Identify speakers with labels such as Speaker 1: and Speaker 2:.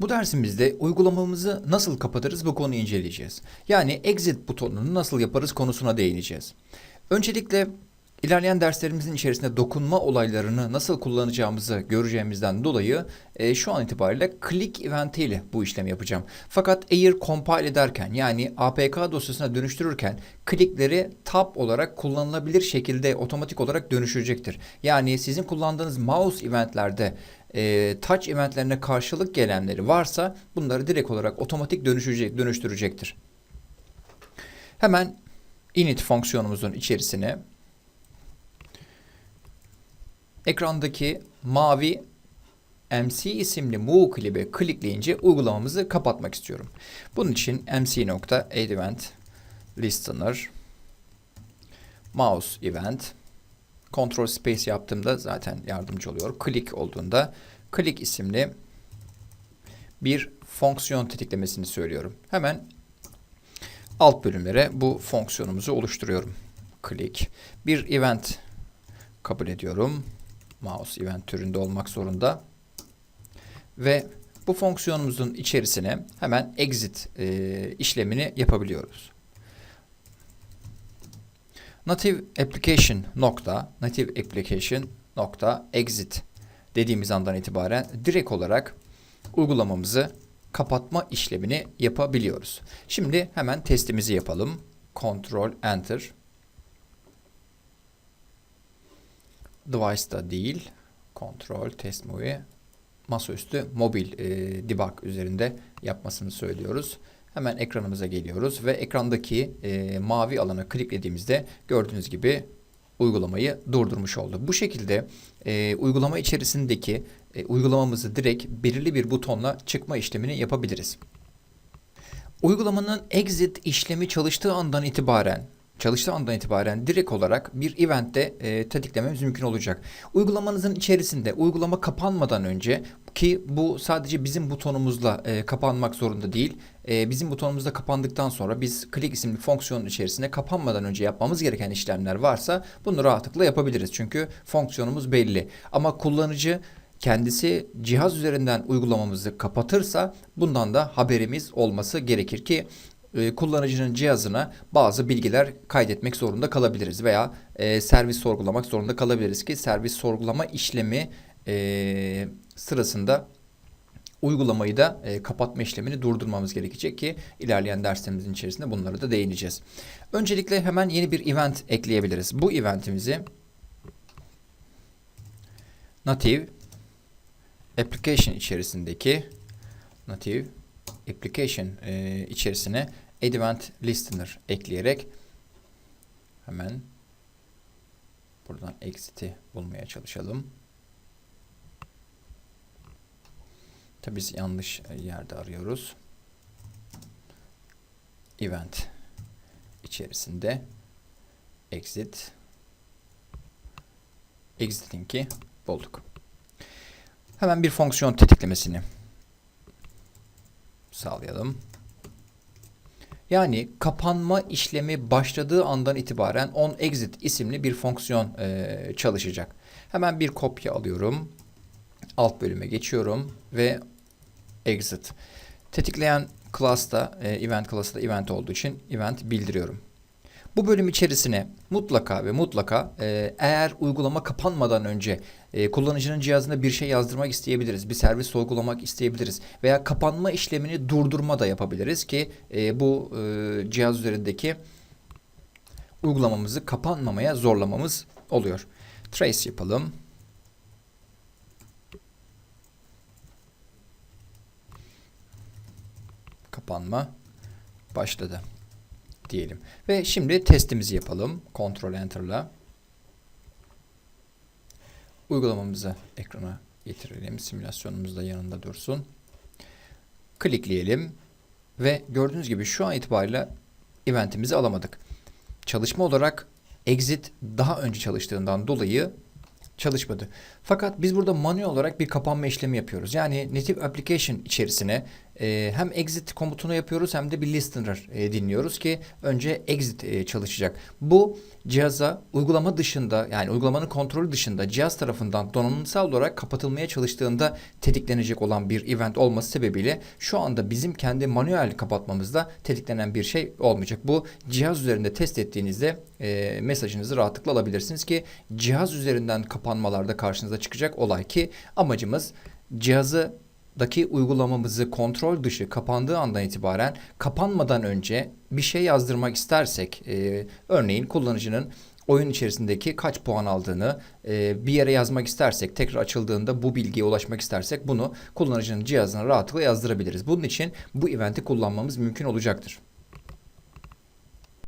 Speaker 1: Bu dersimizde uygulamamızı nasıl kapatırız bu konuyu inceleyeceğiz. Yani exit butonunu nasıl yaparız konusuna değineceğiz. Öncelikle ilerleyen derslerimizin içerisinde dokunma olaylarını nasıl kullanacağımızı göreceğimizden dolayı e, şu an itibariyle click event ile bu işlemi yapacağım. Fakat eğer compile ederken yani APK dosyasına dönüştürürken clickleri tab olarak kullanılabilir şekilde otomatik olarak dönüşecektir. Yani sizin kullandığınız mouse eventlerde e, touch eventlerine karşılık gelenleri varsa bunları direkt olarak otomatik dönüşecek, dönüştürecektir. Hemen init fonksiyonumuzun içerisine ekrandaki mavi MC isimli move klibe klikleyince uygulamamızı kapatmak istiyorum. Bunun için mc.addEvent listener mouse event Control Space yaptığımda zaten yardımcı oluyor. Click olduğunda click isimli bir fonksiyon tetiklemesini söylüyorum. Hemen alt bölümlere bu fonksiyonumuzu oluşturuyorum. Click. Bir event kabul ediyorum. Mouse event türünde olmak zorunda. Ve bu fonksiyonumuzun içerisine hemen exit e, işlemini yapabiliyoruz. Native application nokta native application nokta exit dediğimiz andan itibaren direkt olarak uygulamamızı kapatma işlemini yapabiliyoruz. Şimdi hemen testimizi yapalım. Ctrl Enter. Device'da değil. Ctrl Test Movie masaüstü mobil e, debug üzerinde yapmasını söylüyoruz. Hemen ekranımıza geliyoruz ve ekrandaki e, mavi alana kliklediğimizde gördüğünüz gibi uygulamayı durdurmuş oldu. Bu şekilde e, uygulama içerisindeki e, uygulamamızı direkt belirli bir butonla çıkma işlemini yapabiliriz. Uygulamanın exit işlemi çalıştığı andan itibaren çalıştığı andan itibaren direkt olarak bir eventte e, tetiklememiz mümkün olacak. Uygulamanızın içerisinde uygulama kapanmadan önce ki bu sadece bizim butonumuzla e, kapanmak zorunda değil. E, bizim butonumuzda kapandıktan sonra biz click isimli fonksiyonun içerisinde kapanmadan önce yapmamız gereken işlemler varsa bunu rahatlıkla yapabiliriz. Çünkü fonksiyonumuz belli. Ama kullanıcı kendisi cihaz üzerinden uygulamamızı kapatırsa bundan da haberimiz olması gerekir ki e, kullanıcının cihazına bazı bilgiler kaydetmek zorunda kalabiliriz veya e, servis sorgulamak zorunda kalabiliriz ki servis sorgulama işlemi e, sırasında uygulamayı da e, kapatma işlemini durdurmamız gerekecek ki ilerleyen derslerimizin içerisinde bunlara da değineceğiz. Öncelikle hemen yeni bir event ekleyebiliriz. Bu eventimizi native application içerisindeki native application e, içerisine event listener ekleyerek hemen buradan exit'i bulmaya çalışalım. Tabi biz yanlış yerde arıyoruz. Event içerisinde exit exiting'i bulduk. Hemen bir fonksiyon tetiklemesini sağlayalım. Yani kapanma işlemi başladığı andan itibaren on exit isimli bir fonksiyon e, çalışacak. Hemen bir kopya alıyorum. Alt bölüme geçiyorum ve exit. Tetikleyen class'ta, e, event class'ta event olduğu için event bildiriyorum. Bu bölüm içerisine mutlaka ve mutlaka e, eğer uygulama kapanmadan önce e, kullanıcının cihazına bir şey yazdırmak isteyebiliriz. Bir servis sorgulamak isteyebiliriz. Veya kapanma işlemini durdurma da yapabiliriz ki e, bu e, cihaz üzerindeki uygulamamızı kapanmamaya zorlamamız oluyor. Trace yapalım. Kapanma başladı diyelim. Ve şimdi testimizi yapalım. Ctrl Enter'la. Uygulamamızı ekrana getirelim. Simülasyonumuz da yanında dursun. Klikleyelim. Ve gördüğünüz gibi şu an itibariyle eventimizi alamadık. Çalışma olarak exit daha önce çalıştığından dolayı çalışmadı. Fakat biz burada manuel olarak bir kapanma işlemi yapıyoruz. Yani native application içerisine e, hem exit komutunu yapıyoruz hem de bir listener e, dinliyoruz ki önce exit e, çalışacak. Bu cihaza uygulama dışında yani uygulamanın kontrolü dışında cihaz tarafından donanımsal olarak kapatılmaya çalıştığında tetiklenecek olan bir event olması sebebiyle şu anda bizim kendi manuel kapatmamızda tetiklenen bir şey olmayacak. Bu cihaz üzerinde test ettiğinizde e, mesajınızı rahatlıkla alabilirsiniz ki cihaz üzerinden kapanmalarda karşınıza çıkacak olay ki amacımız cihazı daki uygulamamızı kontrol dışı kapandığı andan itibaren kapanmadan önce bir şey yazdırmak istersek e, örneğin kullanıcının oyun içerisindeki kaç puan aldığını e, bir yere yazmak istersek tekrar açıldığında bu bilgiye ulaşmak istersek bunu kullanıcının cihazına rahatlıkla yazdırabiliriz. Bunun için bu eventi kullanmamız mümkün olacaktır.